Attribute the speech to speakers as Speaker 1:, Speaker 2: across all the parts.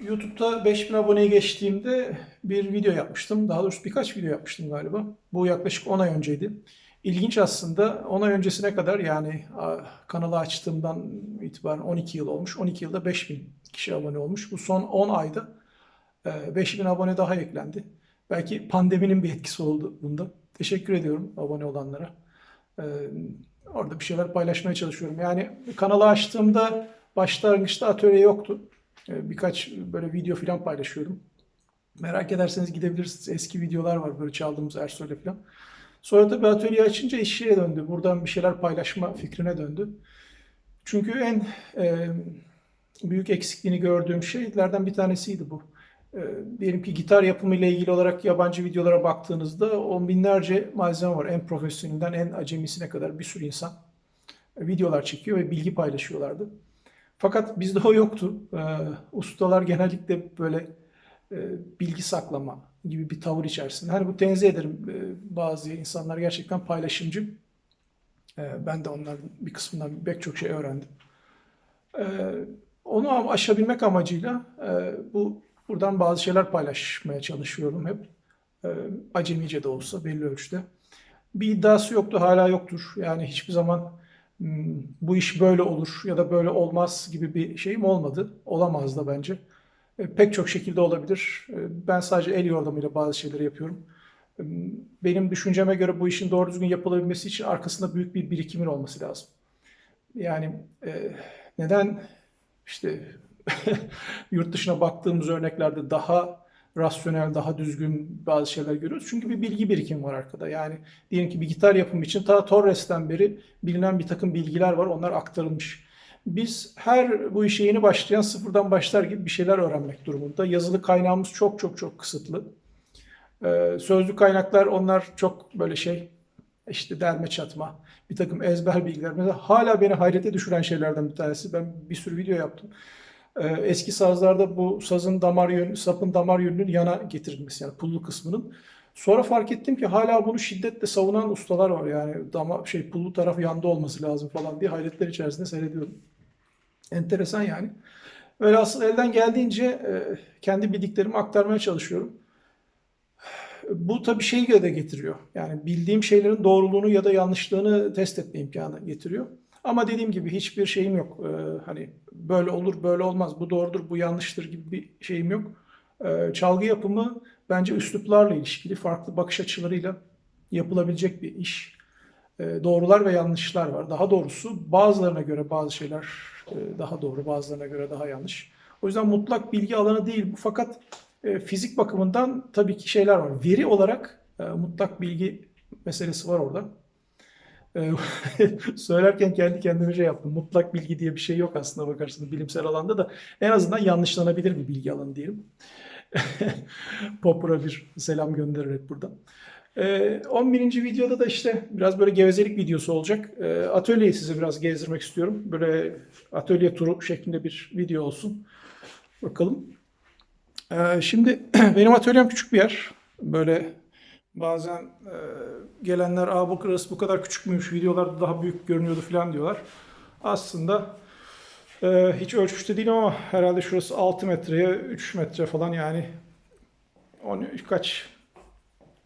Speaker 1: YouTube'da 5000 aboneye geçtiğimde bir video yapmıştım. Daha doğrusu birkaç video yapmıştım galiba. Bu yaklaşık 10 ay önceydi. İlginç aslında 10 ay öncesine kadar yani kanalı açtığımdan itibaren 12 yıl olmuş. 12 yılda 5000 kişi abone olmuş. Bu son 10 ayda e, 5000 abone daha eklendi. Belki pandeminin bir etkisi oldu bunda. Teşekkür ediyorum abone olanlara. E, Orada bir şeyler paylaşmaya çalışıyorum. Yani kanalı açtığımda başlangıçta atölye yoktu. Ee, Birkaç böyle video falan paylaşıyordum. Merak ederseniz gidebilirsiniz. Eski videolar var böyle çaldığımız Ersoy'la falan. Sonra tabii atölye açınca iş şeye döndü. Buradan bir şeyler paylaşma fikrine döndü. Çünkü en e, büyük eksikliğini gördüğüm şeylerden bir tanesiydi bu. E, diyelim ki gitar yapımı ile ilgili olarak yabancı videolara baktığınızda on binlerce malzeme var. En profesyonelinden en acemisine kadar bir sürü insan e, videolar çekiyor ve bilgi paylaşıyorlardı. Fakat bizde o yoktu. E, ustalar genellikle böyle e, bilgi saklama gibi bir tavır içerisinde. Hani bu tenzih ederim. E, bazı insanlar gerçekten paylaşımcı. E, ben de onların bir kısmından pek çok şey öğrendim. E, onu aşabilmek amacıyla e, bu buradan bazı şeyler paylaşmaya çalışıyorum hep. E, acemice de olsa belli ölçüde. Bir iddiası yoktu, hala yoktur. Yani hiçbir zaman "Hmm, bu iş böyle olur ya da böyle olmaz gibi bir şeyim olmadı. Olamaz da bence. E, Pek çok şekilde olabilir. E, Ben sadece el yordamıyla bazı şeyleri yapıyorum. E, Benim düşünceme göre bu işin doğru düzgün yapılabilmesi için arkasında büyük bir birikimin olması lazım. Yani neden işte yurt dışına baktığımız örneklerde daha rasyonel, daha düzgün bazı şeyler görüyoruz. Çünkü bir bilgi birikimi var arkada. Yani diyelim ki bir gitar yapımı için ta Torres'ten beri bilinen bir takım bilgiler var. Onlar aktarılmış. Biz her bu işe yeni başlayan sıfırdan başlar gibi bir şeyler öğrenmek durumunda. Yazılı kaynağımız çok çok çok kısıtlı. Ee, sözlü kaynaklar onlar çok böyle şey işte derme çatma bir takım ezber bilgiler. Mesela hala beni hayrete düşüren şeylerden bir tanesi. Ben bir sürü video yaptım. Ee, eski sazlarda bu sazın damar yönü, sapın damar yönünün yana getirilmesi yani pullu kısmının. Sonra fark ettim ki hala bunu şiddetle savunan ustalar var yani dama şey pullu taraf yanda olması lazım falan diye hayretler içerisinde seyrediyorum. Enteresan yani. Velhasıl elden geldiğince e, kendi bildiklerimi aktarmaya çalışıyorum. Bu tabii şeyi de getiriyor. Yani bildiğim şeylerin doğruluğunu ya da yanlışlığını test etme imkanı getiriyor. Ama dediğim gibi hiçbir şeyim yok. Ee, hani böyle olur, böyle olmaz, bu doğrudur, bu yanlıştır gibi bir şeyim yok. Ee, çalgı yapımı bence üsluplarla ilişkili, farklı bakış açılarıyla yapılabilecek bir iş. Ee, doğrular ve yanlışlar var. Daha doğrusu bazılarına göre bazı şeyler e, daha doğru, bazılarına göre daha yanlış. O yüzden mutlak bilgi alanı değil bu. Fakat e, fizik bakımından tabii ki şeyler var. Veri olarak e, mutlak bilgi meselesi var orada. E, söylerken kendi kendime şey yaptım. Mutlak bilgi diye bir şey yok aslında bakarsınız bilimsel alanda da. En azından yanlışlanabilir bir bilgi alanı diyelim. Popper'a bir selam göndererek buradan. Ee, 11. videoda da işte biraz böyle gevezelik videosu olacak. Ee, atölyeyi size biraz gezdirmek istiyorum. Böyle atölye turu şeklinde bir video olsun. Bakalım. Ee, şimdi benim atölyem küçük bir yer. Böyle bazen e, gelenler Aa, bu kırası bu kadar küçük müymüş videolarda daha büyük görünüyordu falan diyorlar. Aslında e, hiç ölçmüşte değilim ama herhalde şurası 6 metreye 3 metre falan yani 10, kaç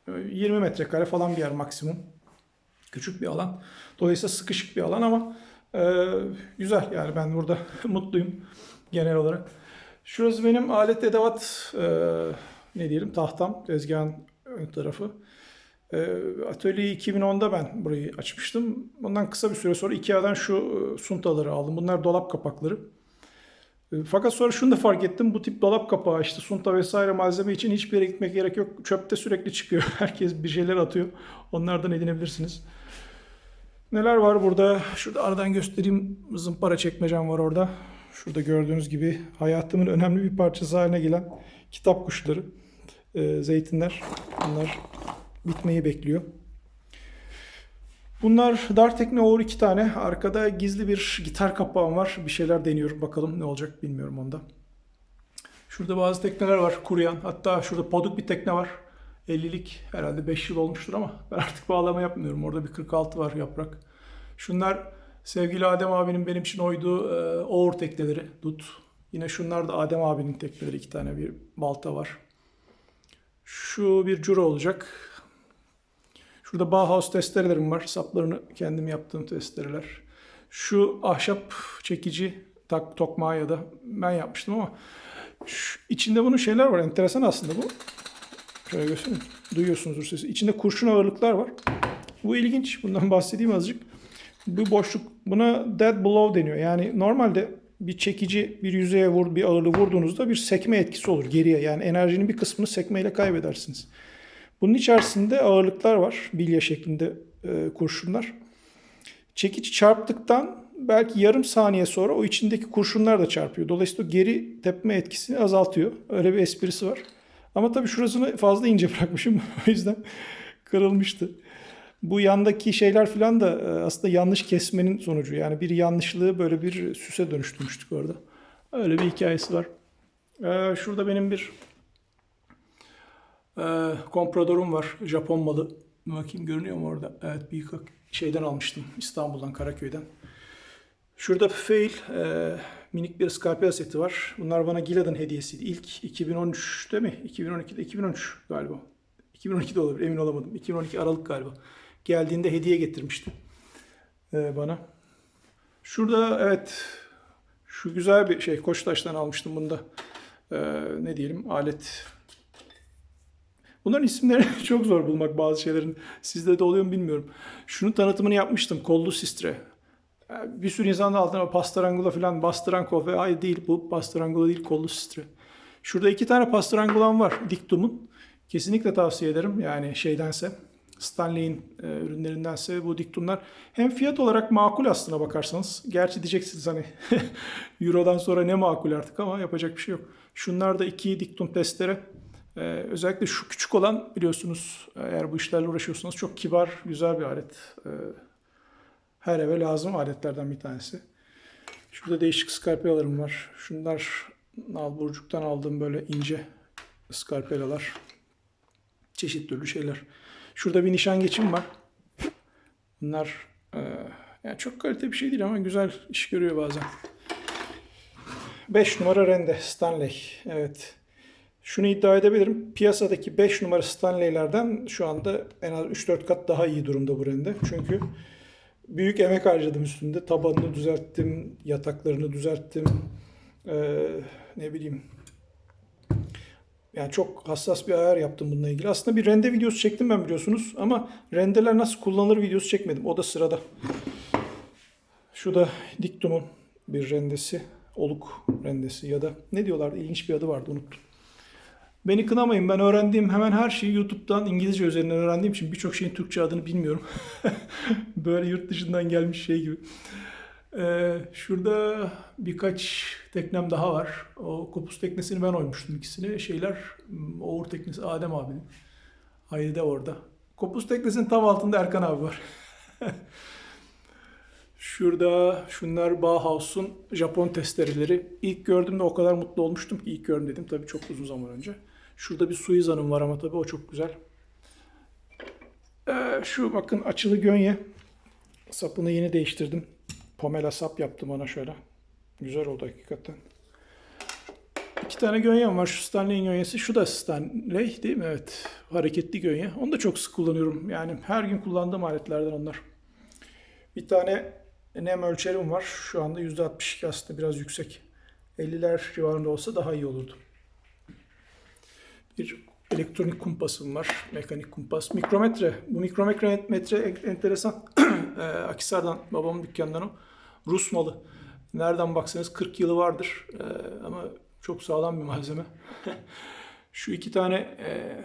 Speaker 1: 20 metrekare falan bir yer maksimum. Küçük bir alan. Dolayısıyla sıkışık bir alan ama e, güzel yani ben burada mutluyum genel olarak. Şurası benim alet edevat e, ne diyelim tahtam tezgahın ön tarafı. E, atölyeyi 2010'da ben burayı açmıştım. Bundan kısa bir süre sonra Ikea'dan şu e, suntaları aldım. Bunlar dolap kapakları. E, Fakat sonra şunu da fark ettim. Bu tip dolap kapağı işte sunta vesaire malzeme için hiçbir yere gitmek gerek yok. Çöpte sürekli çıkıyor. Herkes bir şeyler atıyor. Onlardan edinebilirsiniz. Neler var burada? Şurada aradan göstereyim. Zımpara çekmecem var orada. Şurada gördüğünüz gibi hayatımın önemli bir parçası haline gelen kitap kuşları. Ee, zeytinler. Bunlar bitmeyi bekliyor. Bunlar Dar Tekne Uğur iki tane. Arkada gizli bir gitar kapağım var. Bir şeyler deniyorum. Bakalım ne olacak bilmiyorum onda. Şurada bazı tekneler var kuruyan. Hatta şurada poduk bir tekne var. 50'lik herhalde 5 yıl olmuştur ama ben artık bağlama yapmıyorum. Orada bir 46 var yaprak. Şunlar sevgili Adem abinin benim için oyduğu e, Oğur tekneleri. Dut. Yine şunlar da Adem abinin tekneleri. iki tane bir balta var. Şu bir cura olacak. Şurada Bauhaus testerelerim var. Saplarını kendim yaptığım testereler. Şu ahşap çekici tak tokmağı ya da ben yapmıştım ama şu, içinde bunun şeyler var. Enteresan aslında bu. Şöyle göstereyim. Duyuyorsunuzdur sesi. İçinde kurşun ağırlıklar var. Bu ilginç. Bundan bahsedeyim azıcık. Bu boşluk buna dead blow deniyor. Yani normalde bir çekici bir yüzeye vur, bir ağırlığı vurduğunuzda bir sekme etkisi olur geriye. Yani enerjinin bir kısmını sekmeyle kaybedersiniz. Bunun içerisinde ağırlıklar var. Bilye şeklinde e, kurşunlar. Çekici çarptıktan belki yarım saniye sonra o içindeki kurşunlar da çarpıyor. Dolayısıyla geri tepme etkisini azaltıyor. Öyle bir esprisi var. Ama tabii şurasını fazla ince bırakmışım. o yüzden kırılmıştı. Bu yandaki şeyler falan da e, aslında yanlış kesmenin sonucu. Yani bir yanlışlığı böyle bir süse dönüştürmüştük orada. Öyle bir hikayesi var. Ee, şurada benim bir e, kompradorum var. Japon malı. Bakayım görünüyor mu orada? Evet bir şeyden almıştım. İstanbul'dan, Karaköy'den. Şurada fail e, minik bir skalpel seti var. Bunlar bana Gilead'ın hediyesiydi. İlk 2013'te mi? 2012'de 2013 galiba. 2012'de olabilir emin olamadım. 2012 Aralık galiba. Geldiğinde hediye getirmişti e, bana. Şurada evet şu güzel bir şey Koçtaş'tan almıştım bunda. E, ne diyelim alet. Bunların isimlerini çok zor bulmak bazı şeylerin. Sizde de oluyor mu bilmiyorum. Şunun tanıtımını yapmıştım. Kollu sistre. E, Bir sürü insan da altına pastrangula falan bastranko ve hayır değil bu pastrangula değil kollu sistre. Şurada iki tane pastrangulam var diktumun. Kesinlikle tavsiye ederim yani şeydense Stanley'in e, ürünlerindense bu diktumlar hem fiyat olarak makul aslına bakarsanız. Gerçi diyeceksiniz hani Euro'dan sonra ne makul artık ama yapacak bir şey yok. Şunlar da iki diktum testere. E, özellikle şu küçük olan biliyorsunuz eğer bu işlerle uğraşıyorsanız çok kibar, güzel bir alet. E, her eve lazım aletlerden bir tanesi. Şurada değişik skalpelalarım var. Şunlar Nalburcuk'tan aldığım böyle ince skalpelalar. Çeşit türlü şeyler. Şurada bir nişan geçim var. Bunlar e, yani çok kalite bir şey değil ama güzel iş görüyor bazen. 5 numara rende Stanley. Evet. Şunu iddia edebilirim. Piyasadaki 5 numara Stanley'lerden şu anda en az 3-4 kat daha iyi durumda bu rende. Çünkü büyük emek harcadım üstünde. Tabanını düzelttim, yataklarını düzelttim. Ee, ne bileyim yani çok hassas bir ayar yaptım bununla ilgili. Aslında bir rende videosu çektim ben biliyorsunuz ama rendeler nasıl kullanılır videosu çekmedim. O da sırada. Şu da Diktum'un bir rendesi. Oluk rendesi ya da ne diyorlardı? İlginç bir adı vardı unuttum. Beni kınamayın ben öğrendiğim hemen her şeyi YouTube'dan İngilizce üzerinden öğrendiğim için birçok şeyin Türkçe adını bilmiyorum. Böyle yurt dışından gelmiş şey gibi. Ee, şurada birkaç teknem daha var. O kopuz teknesini ben oymuştum ikisini. Şeyler Oğur teknesi Adem abinin. Hayri de orada. Kopuz teknesinin tam altında Erkan abi var. Şurada şunlar Bauhaus'un Japon testereleri. İlk gördüğümde o kadar mutlu olmuştum ki ilk gördüm dedim tabii çok uzun zaman önce. Şurada bir Suizan'ım var ama tabii o çok güzel. Ee, şu bakın açılı gönye. Sapını yeni değiştirdim. Pomela sap yaptım ona şöyle. Güzel oldu hakikaten. İki tane gönyem var. Şu Stanley'in gönyesi. Şu da Stanley değil mi? Evet. Hareketli gönye. Onu da çok sık kullanıyorum. Yani her gün kullandığım aletlerden onlar. Bir tane nem ölçerim var. Şu anda %62 aslında biraz yüksek. 50'ler civarında olsa daha iyi olurdu. Bir elektronik kumpasım var. Mekanik kumpas. Mikrometre. Bu mikrometre metre enteresan. e, Akisar'dan babamın dükkanından o. Rus malı. Nereden baksanız 40 yılı vardır. E, ama çok sağlam bir malzeme. Şu iki tane e,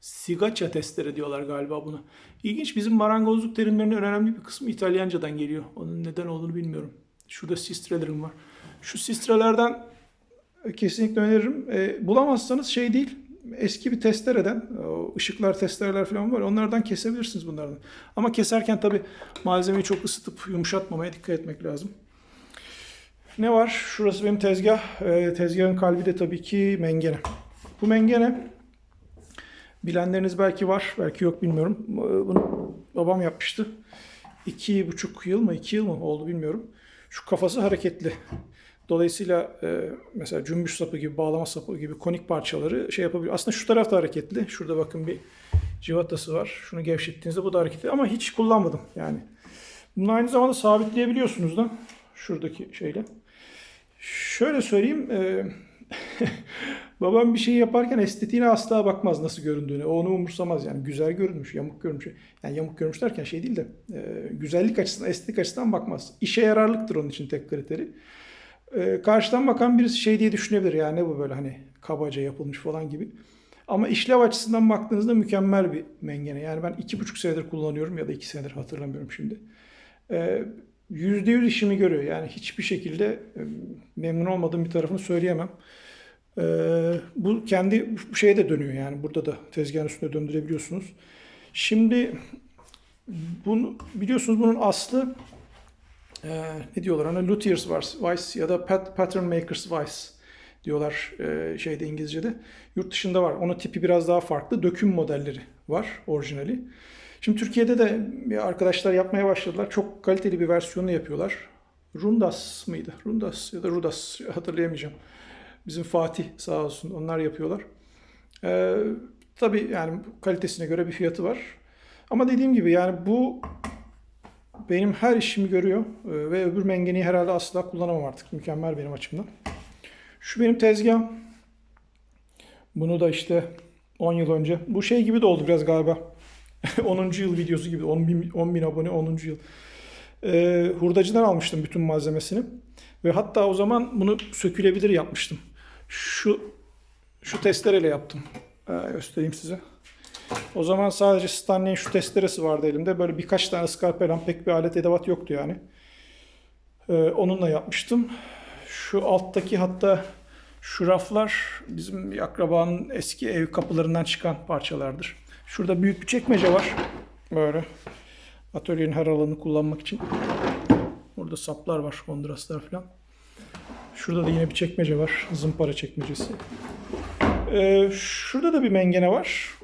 Speaker 1: sigaça testere diyorlar galiba buna. İlginç bizim marangozluk terimlerinin önemli bir kısmı İtalyancadan geliyor. Onun neden olduğunu bilmiyorum. Şurada sistrelerim var. Şu sistrelerden kesinlikle öneririm. E, bulamazsanız şey değil. Eski bir testereden, o ışıklar testereler falan var. Onlardan kesebilirsiniz bunlardan. Ama keserken tabi malzemeyi çok ısıtıp yumuşatmamaya dikkat etmek lazım. Ne var? Şurası benim tezgah. E, tezgahın kalbi de tabii ki mengene. Bu mengene bilenleriniz belki var, belki yok bilmiyorum. Bunu babam yapmıştı. İki buçuk yıl mı, iki yıl mı oldu bilmiyorum. Şu kafası hareketli. Dolayısıyla e, mesela cümbüş sapı gibi, bağlama sapı gibi konik parçaları şey yapabiliyor. Aslında şu taraf da hareketli. Şurada bakın bir civatası var. Şunu gevşettiğinizde bu da hareketli. Ama hiç kullanmadım yani. Bunu aynı zamanda sabitleyebiliyorsunuz da. Şuradaki şeyle. Şöyle söyleyeyim. e, babam bir şey yaparken estetiğine asla bakmaz nasıl göründüğüne. O onu umursamaz yani. Güzel görünmüş, yamuk görünmüş. Yani yamuk görünmüş derken şey değil de e, güzellik açısından, estetik açısından bakmaz. İşe yararlıktır onun için tek kriteri. E, karşıdan bakan birisi şey diye düşünebilir yani ne bu böyle hani kabaca yapılmış falan gibi. Ama işlev açısından baktığınızda mükemmel bir mengene. Yani ben iki buçuk senedir kullanıyorum ya da iki senedir hatırlamıyorum şimdi. Ee, Yüzde yüz işimi görüyor. Yani hiçbir şekilde e, memnun olmadığım bir tarafını söyleyemem. Ee, bu kendi şeye de dönüyor yani burada da tezgahın üstünde döndürebiliyorsunuz. Şimdi bunu biliyorsunuz bunun aslı e, ne diyorlar ona Luthiers Vice ya da Pat, Pattern Makers Vice diyorlar e, şeyde İngilizce'de. Yurt dışında var. Onun tipi biraz daha farklı. Döküm modelleri var orijinali. Şimdi Türkiye'de de arkadaşlar yapmaya başladılar. Çok kaliteli bir versiyonu yapıyorlar. Rundas mıydı? Rundas ya da Rudas hatırlayamayacağım. Bizim Fatih sağ olsun onlar yapıyorlar. Ee, tabii yani kalitesine göre bir fiyatı var. Ama dediğim gibi yani bu benim her işimi görüyor Ee, ve öbür mengeneyi herhalde asla kullanamam artık. Mükemmel benim açımdan. Şu benim tezgahım. Bunu da işte 10 yıl önce. Bu şey gibi de oldu biraz galiba. 10. yıl videosu gibi. 10 bin, 10 bin abone 10. yıl. Ee, hurdacıdan almıştım bütün malzemesini. Ve hatta o zaman bunu sökülebilir yapmıştım. Şu şu testereyle yaptım. Ee, göstereyim size. O zaman sadece Stanley'in şu testeresi vardı elimde. Böyle birkaç tane skalpel pek bir alet edevat yoktu yani. Ee, onunla yapmıştım. Şu alttaki hatta şu raflar bizim bir akrabanın eski ev kapılarından çıkan parçalardır. Şurada büyük bir çekmece var. Böyle. Atölyenin her alanını kullanmak için. Burada saplar var, kontrastlar falan. Şurada da yine bir çekmece var. Zımpara çekmecesi. Ee, şurada da bir mengene var.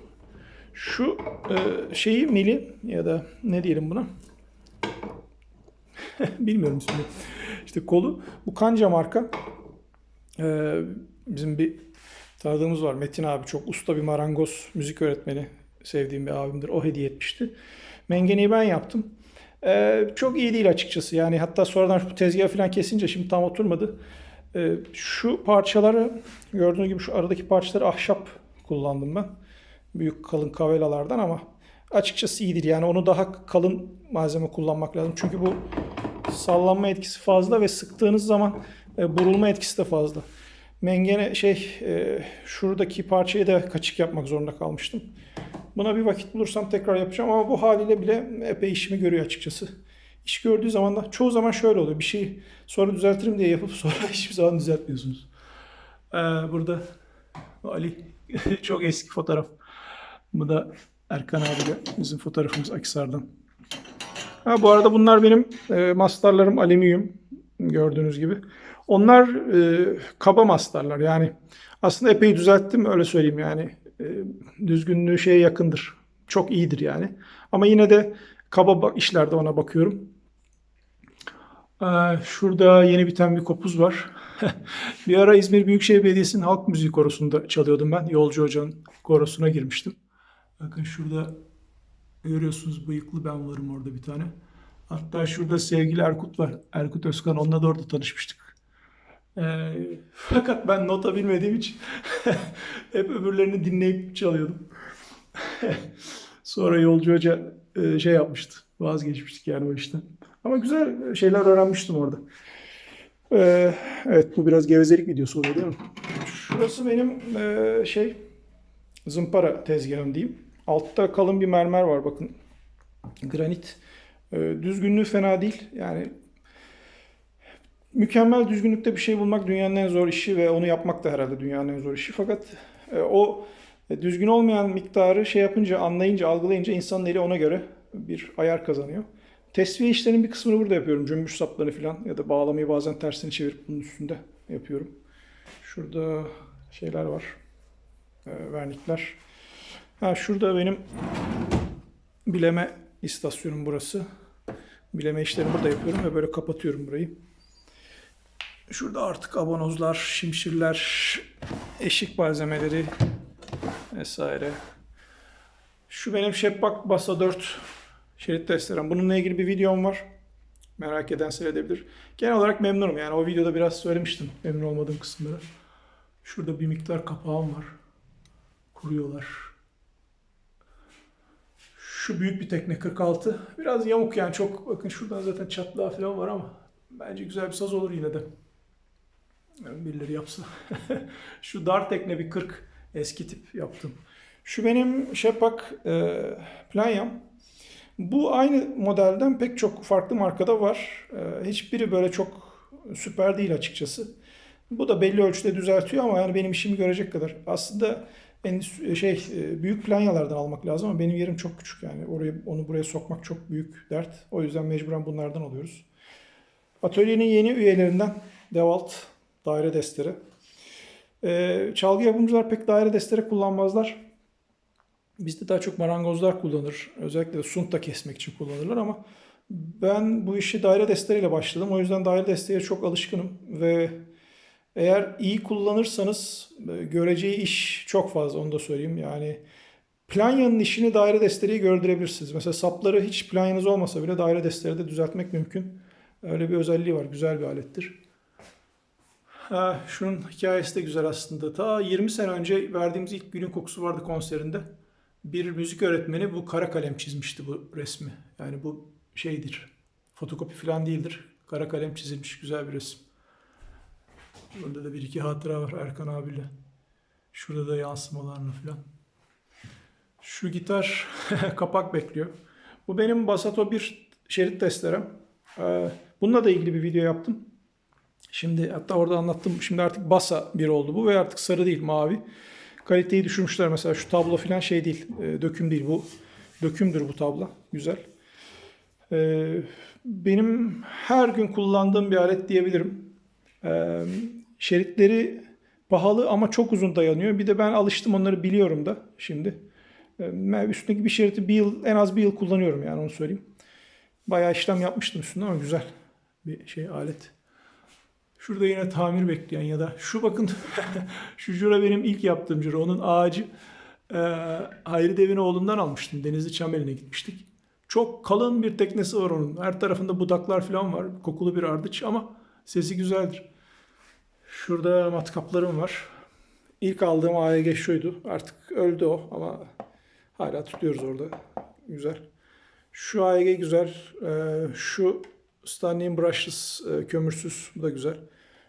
Speaker 1: Şu e, şeyi mili ya da ne diyelim buna? Bilmiyorum ismini. İşte kolu. Bu Kanca marka. Ee, bizim bir tanıdığımız var. Metin abi çok usta bir marangoz müzik öğretmeni. Sevdiğim bir abimdir. O hediye etmişti. Mengeneyi ben yaptım. Ee, çok iyi değil açıkçası. Yani hatta sonradan şu tezgahı falan kesince şimdi tam oturmadı. Ee, şu parçaları gördüğünüz gibi şu aradaki parçaları ahşap kullandım ben. Büyük kalın kavelalardan ama açıkçası iyidir. Yani onu daha kalın malzeme kullanmak lazım. Çünkü bu sallanma etkisi fazla ve sıktığınız zaman e, burulma etkisi de fazla. Mengene şey e, şuradaki parçayı da kaçık yapmak zorunda kalmıştım. Buna bir vakit bulursam tekrar yapacağım ama bu haliyle bile epey işimi görüyor açıkçası. İş gördüğü zaman da çoğu zaman şöyle oluyor. Bir şeyi sonra düzeltirim diye yapıp sonra hiçbir zaman düzeltmiyorsunuz. Ee, burada Ali çok eski fotoğraf. Bu da Erkan abiyle bizim fotoğrafımız Akisar'dan. Ha, bu arada bunlar benim e, mastarlarım alüminyum gördüğünüz gibi. Onlar e, kaba mastarlar yani aslında epey düzelttim öyle söyleyeyim yani e, düzgünlüğü şeye yakındır. Çok iyidir yani. Ama yine de kaba ba- işlerde ona bakıyorum. Ee, şurada yeni biten bir kopuz var. bir ara İzmir Büyükşehir Belediyesi'nin halk müziği korosunda çalıyordum ben. Yolcu Hoca'nın korosuna girmiştim. Bakın şurada görüyorsunuz bıyıklı ben varım orada bir tane. Hatta şurada sevgili Erkut var. Erkut Özkan onunla da orada tanışmıştık. Ee, fakat ben nota bilmediğim için hep öbürlerini dinleyip çalıyordum. Sonra Yolcu Hoca e, şey yapmıştı. Vazgeçmiştik yani o işten. Ama güzel şeyler öğrenmiştim orada. Ee, evet bu biraz gevezelik videosu oluyor değil mi? Şurası benim e, şey zımpara tezgahım diyeyim. Altta kalın bir mermer var bakın. Granit. Ee, düzgünlüğü fena değil. Yani mükemmel düzgünlükte bir şey bulmak dünyanın en zor işi ve onu yapmak da herhalde dünyanın en zor işi. Fakat e, o e, düzgün olmayan miktarı şey yapınca, anlayınca, algılayınca insanın eli ona göre bir ayar kazanıyor. Tesviye işlerinin bir kısmını burada yapıyorum. Cümbüş sapları falan ya da bağlamayı bazen tersini çevirip bunun üstünde yapıyorum. Şurada şeyler var. E, vernikler. Ha şurada benim bileme istasyonum burası. Bileme işlerimi burada yapıyorum ve böyle kapatıyorum burayı. Şurada artık abanozlar, şimşirler, eşik malzemeleri vesaire. Şu benim Şepak Basa 4 şerit testerem. Bununla ilgili bir videom var. Merak eden seyredebilir. Genel olarak memnunum. Yani o videoda biraz söylemiştim memnun olmadığım kısımları. Şurada bir miktar kapağım var. Kuruyorlar. Şu büyük bir tekne 46. Biraz yamuk yani çok bakın şuradan zaten çatlağı falan var ama bence güzel bir saz olur yine de. Yani birileri yapsa. Şu dar tekne bir 40 eski tip yaptım. Şu benim Şepak e, Planyam. Bu aynı modelden pek çok farklı markada var. E, hiçbiri böyle çok süper değil açıkçası. Bu da belli ölçüde düzeltiyor ama yani benim işimi görecek kadar. Aslında endüstri, şey e, büyük planyalardan almak lazım ama benim yerim çok küçük yani. Orayı onu buraya sokmak çok büyük dert. O yüzden mecburen bunlardan alıyoruz. Atölyenin yeni üyelerinden Devalt daire destere. Ee, çalgı yapımcılar pek daire destere kullanmazlar. Bizde daha çok marangozlar kullanır. Özellikle de sunta kesmek için kullanırlar ama ben bu işi daire destereyle başladım. O yüzden daire desteğe çok alışkınım ve eğer iyi kullanırsanız e, göreceği iş çok fazla onu da söyleyeyim. Yani planyanın işini daire destereyi gördürebilirsiniz. Mesela sapları hiç planyanız olmasa bile daire desterede düzeltmek mümkün. Öyle bir özelliği var. Güzel bir alettir. Ha, şunun hikayesi de güzel aslında. Ta 20 sene önce verdiğimiz ilk Gülün Kokusu vardı konserinde. Bir müzik öğretmeni bu kara kalem çizmişti bu resmi. Yani bu şeydir. Fotokopi falan değildir. Kara kalem çizilmiş güzel bir resim. Burada da bir iki hatıra var Erkan abiyle. Şurada da yansımalarını falan. Şu gitar kapak bekliyor. Bu benim Basato bir şerit testerem. Ee, Bununla da ilgili bir video yaptım. Şimdi hatta orada anlattım. Şimdi artık Basa bir oldu bu ve artık sarı değil mavi. Kaliteyi düşürmüşler mesela şu tablo falan şey değil. e, Döküm değil bu. Dökümdür bu tablo. Güzel. Ee, Benim her gün kullandığım bir alet diyebilirim. Ee, Şeritleri pahalı ama çok uzun dayanıyor. Bir de ben alıştım onları biliyorum da şimdi. Ee, Üstündeki bir şeriti bir yıl en az bir yıl kullanıyorum yani onu söyleyeyim. Bayağı işlem yapmıştım üstünde ama güzel bir şey alet. Şurada yine tamir bekleyen ya da şu bakın şu jura benim ilk yaptığım jura. Onun ağacı e, Hayri Devinoğlu'ndan almıştım. Denizli Çameli'ne gitmiştik. Çok kalın bir teknesi var onun. Her tarafında budaklar falan var. Kokulu bir ardıç ama sesi güzeldir. Şurada matkaplarım var. İlk aldığım AEG şuydu. Artık öldü o ama hala tutuyoruz orada. Güzel. Şu AEG güzel. Ee, şu Stanley'in brushless e, kömürsüz. Bu da güzel.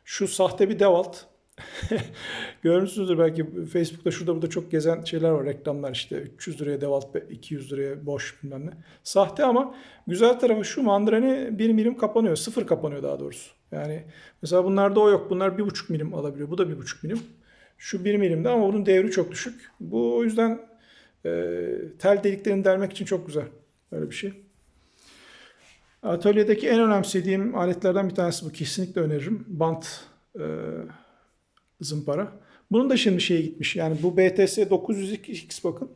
Speaker 1: Şu sahte bir Dewalt. Görmüşsünüzdür belki Facebook'ta şurada burada çok gezen şeyler var. Reklamlar işte 300 liraya Dewalt, 200 liraya boş bilmem ne. Sahte ama güzel tarafı şu mandreni 1 milim kapanıyor. Sıfır kapanıyor daha doğrusu. Yani mesela bunlarda o yok. Bunlar 1,5 milim alabiliyor. Bu da 1,5 milim. Şu 1 milimde ama bunun devri çok düşük. Bu o yüzden e, tel deliklerini delmek için çok güzel. Öyle bir şey. Atölyedeki en önemsediğim aletlerden bir tanesi bu. Kesinlikle öneririm. Bant e, zımpara. Bunun da şimdi şeye gitmiş. Yani bu BTS 900X bakın.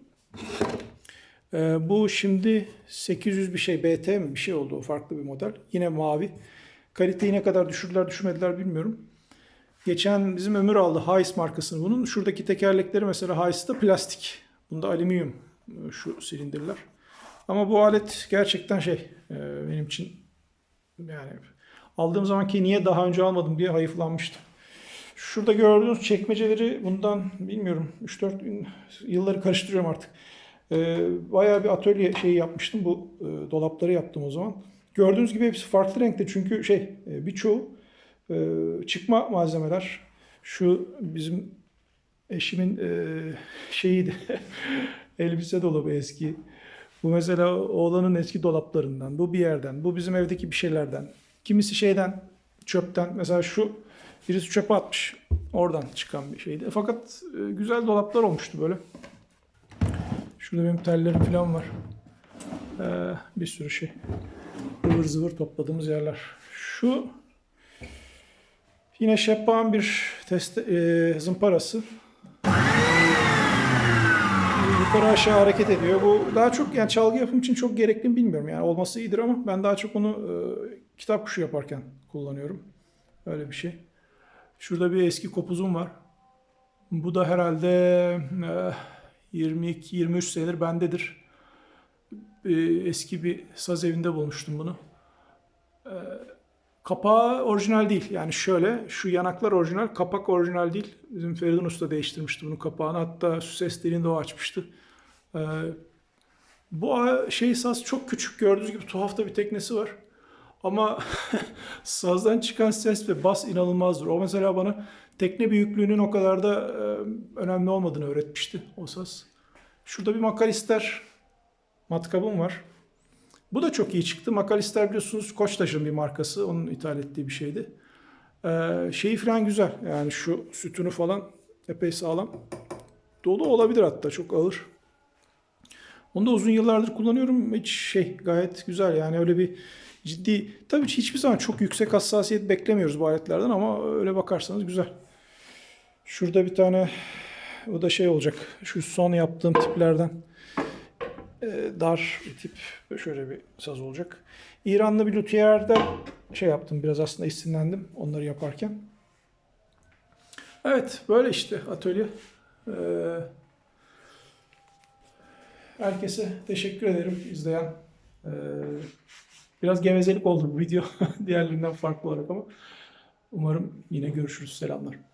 Speaker 1: E, bu şimdi 800 bir şey BT mi bir şey oldu. O farklı bir model. Yine mavi. Kaliteyi ne kadar düşürdüler düşürmediler bilmiyorum. Geçen bizim Ömür aldı Hayes markasını bunun. Şuradaki tekerlekleri mesela Hayes'ta plastik. Bunda alüminyum e, şu silindirler. Ama bu alet gerçekten şey e, benim için yani aldığım zaman ki niye daha önce almadım diye hayıflanmıştım. Şurada gördüğünüz çekmeceleri bundan bilmiyorum 3-4 yılları karıştırıyorum artık. E, bayağı bir atölye şeyi yapmıştım. Bu e, dolapları yaptım o zaman. Gördüğünüz gibi hepsi farklı renkte çünkü şey birçoğu çıkma malzemeler. Şu bizim eşimin şeyiydi. Elbise dolabı eski. Bu mesela oğlanın eski dolaplarından, bu bir yerden, bu bizim evdeki bir şeylerden. Kimisi şeyden, çöpten. Mesela şu birisi çöpe atmış. Oradan çıkan bir şeydi. Fakat e, güzel dolaplar olmuştu böyle. Şurada benim tellerim falan var. Ee, bir sürü şey. Ivır zıvır topladığımız yerler. Şu yine şeffaf bir test, e, zımparası yukarı aşağı hareket ediyor. Bu daha çok yani çalgı yapım için çok gerekli mi bilmiyorum. Yani olması iyidir ama ben daha çok onu e, kitap kuşu yaparken kullanıyorum. Öyle bir şey. Şurada bir eski kopuzum var. Bu da herhalde eh, 22-23 senedir bendedir. Eski bir saz evinde bulmuştum bunu. Eh, Kapağı orijinal değil. Yani şöyle, şu yanaklar orijinal, kapak orijinal değil. Bizim Feridun Usta değiştirmişti bunun kapağını. Hatta ses deliğini de o açmıştı. Eh, Bu a- şey saz çok küçük. Gördüğünüz gibi tuhaf da bir teknesi var. Ama sazdan çıkan ses ve bas inanılmazdır. O mesela bana tekne büyüklüğünün o kadar da e, önemli olmadığını öğretmişti o saz. Şurada bir Makalister matkabım var. Bu da çok iyi çıktı. Makalister biliyorsunuz Koçtaş'ın bir markası. Onun ithal ettiği bir şeydi. Ee, şeyi falan güzel. Yani şu sütunu falan epey sağlam. Dolu olabilir hatta çok ağır. Onu da uzun yıllardır kullanıyorum. Hiç şey gayet güzel yani öyle bir ciddi. Tabii hiçbir zaman çok yüksek hassasiyet beklemiyoruz bu aletlerden ama öyle bakarsanız güzel. Şurada bir tane bu da şey olacak. Şu son yaptığım tiplerden e, dar bir tip şöyle bir saz olacak. İranlı bir luthier'den şey yaptım biraz aslında esinlendim onları yaparken. Evet böyle işte atölye. Ee, herkese teşekkür ederim izleyen. Ee, biraz gevezelik oldu bu video diğerlerinden farklı olarak ama umarım yine görüşürüz. Selamlar.